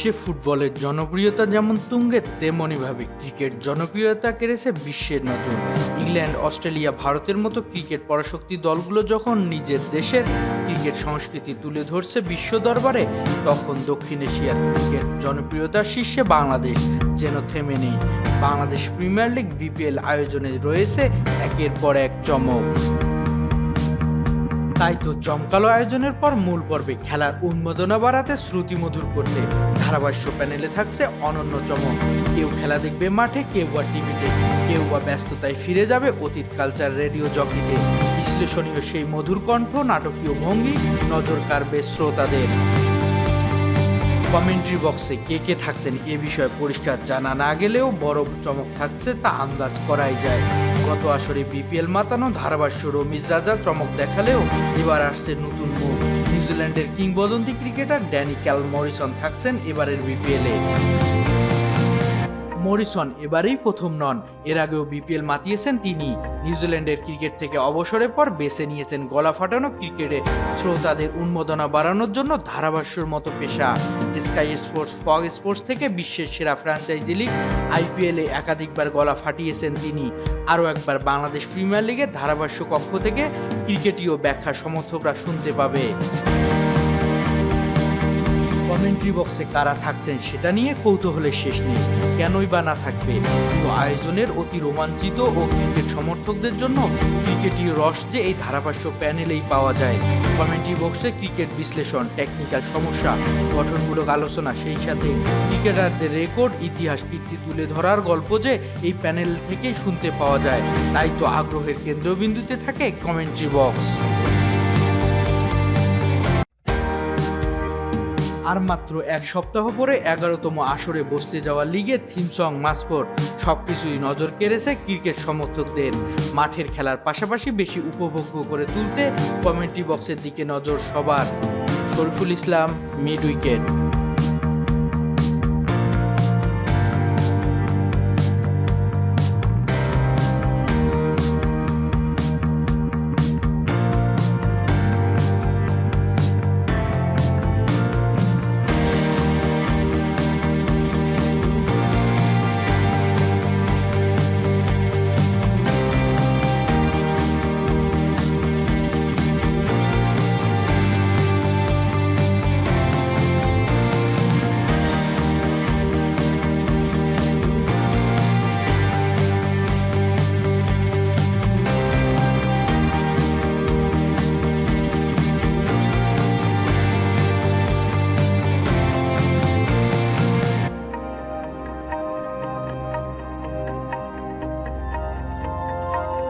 বিশ্বে ফুটবলের জনপ্রিয়তা যেমন তুঙ্গে তেমনইভাবে ক্রিকেট জনপ্রিয়তা কেড়েছে বিশ্বের নজর। ইংল্যান্ড, অস্ট্রেলিয়া, ভারতের মতো ক্রিকেট পরাশক্তি দলগুলো যখন নিজের দেশের ক্রিকেট সংস্কৃতি তুলে ধরছে বিশ্ব দরবারে, তখন দক্ষিণ এশিয়ার ক্রিকেট জনপ্রিয়তার শীর্ষে বাংলাদেশ যেন থেমে নেই। বাংলাদেশ প্রিমিয়ার লিগ বিপিএল আয়োজনে রয়েছে একের পর এক চমক। তাই তো জমকালো আয়োজনের পর মূল পর্বে খেলার উন্মাদনা বাড়াতে শ্রুতিমধুর করতে ধারাভাষ্য প্যানেলে থাকছে অনন্য চমক। কেউ খেলা দেখবে মাঠে, কেউ বা টিভিতে, কেউ বা ব্যস্ততায় ফিরে যাবে অতীত কালচার রেডিও জকিতে। বিশ্লেষণীয় সেই মধুর কণ্ঠ, নাটকীয় ভঙ্গি, নজর কাড়বে শ্রোতাদের। কমেন্ট্রি বক্সে কে কে থাকছেন এ বিষয়ে পরিষ্কার জানা না গেলেও বড় চমক থাকছে তা আন্দাজ করাই যায়। গত আসরে বিপিএল মাতানো ধারাভাষ্য রমিজ রাজা চমক দেখালেও এবার আসছে নতুন মুখ। নিউজিল্যান্ডের কিংবদন্তি ক্রিকেটার ড্যানি ক্যাল মরিসন থাকছেন এবারের বিপিএলে। মরিসন এবারেই প্রথম নন। এর আগেও বিপিএল মাতিয়েছেন তিনি। নিউজিল্যান্ডের ক্রিকেট থেকে অবসরের পর বেছে নিয়েছেন গলা ফাটানো ক্রিকেটে। শ্রোতাদের উন্মোদনা বাড়ানোর জন্য ধারাভাষ্যর মতো পেশা। স্কাই স্পোর্টস, ফগ স্পোর্টস থেকে বিশ্বের সেরা ফ্র্যাঞ্চাইজি লিগ, আইপিএলে একাধিকবার গলা ফাটিয়েছেন তিনি। আরও একবার বাংলাদেশ প্রিমিয়ার লিগের ধারাভাষ্য কক্ষ থেকে ক্রিকেটীয় ব্যাখ্যা সমর্থকরা শুনতে পাবে। কমেন্ট্রি বক্সে কারা থাকছেন সেটা নিয়ে কৌতূহলের শেষ নেই। কেনই বা না থাকবে? পুরো আয়োজনের অতি রোমাঞ্চিত ও ক্রিকেট সমর্থকদের জন্য ক্রিকেটীয় রস যে এই ধারাভাষ্য প্যানেলেই পাওয়া যায়। কমেন্ট্রি বক্সে ক্রিকেট বিশ্লেষণ, টেকনিক্যাল সমস্যা, গঠনমূলক আলোচনা, সেই সাথে ক্রিকেটারদের রেকর্ড, ইতিহাস কীর্তি তুলে ধরার গল্প যে এই প্যানেল থেকেই শুনতে পাওয়া যায়, তাই তো আগ্রহের কেন্দ্রবিন্দুতে থাকে কমেন্ট্রি বক্স। আর মাত্র এক সপ্তাহ পরে এগারোতম আসরে বসতে যাওয়া লিগে থিম সং মাস্কট সবকিছুই নজর কেড়েছে ক্রিকেট সমর্থকদের। মাঠের খেলার পাশাপাশি বেশি উপভোগ্য করে তুলতে কমেন্ট্রি বক্সের দিকে নজর সবার। Shariful Islam, mid wicket.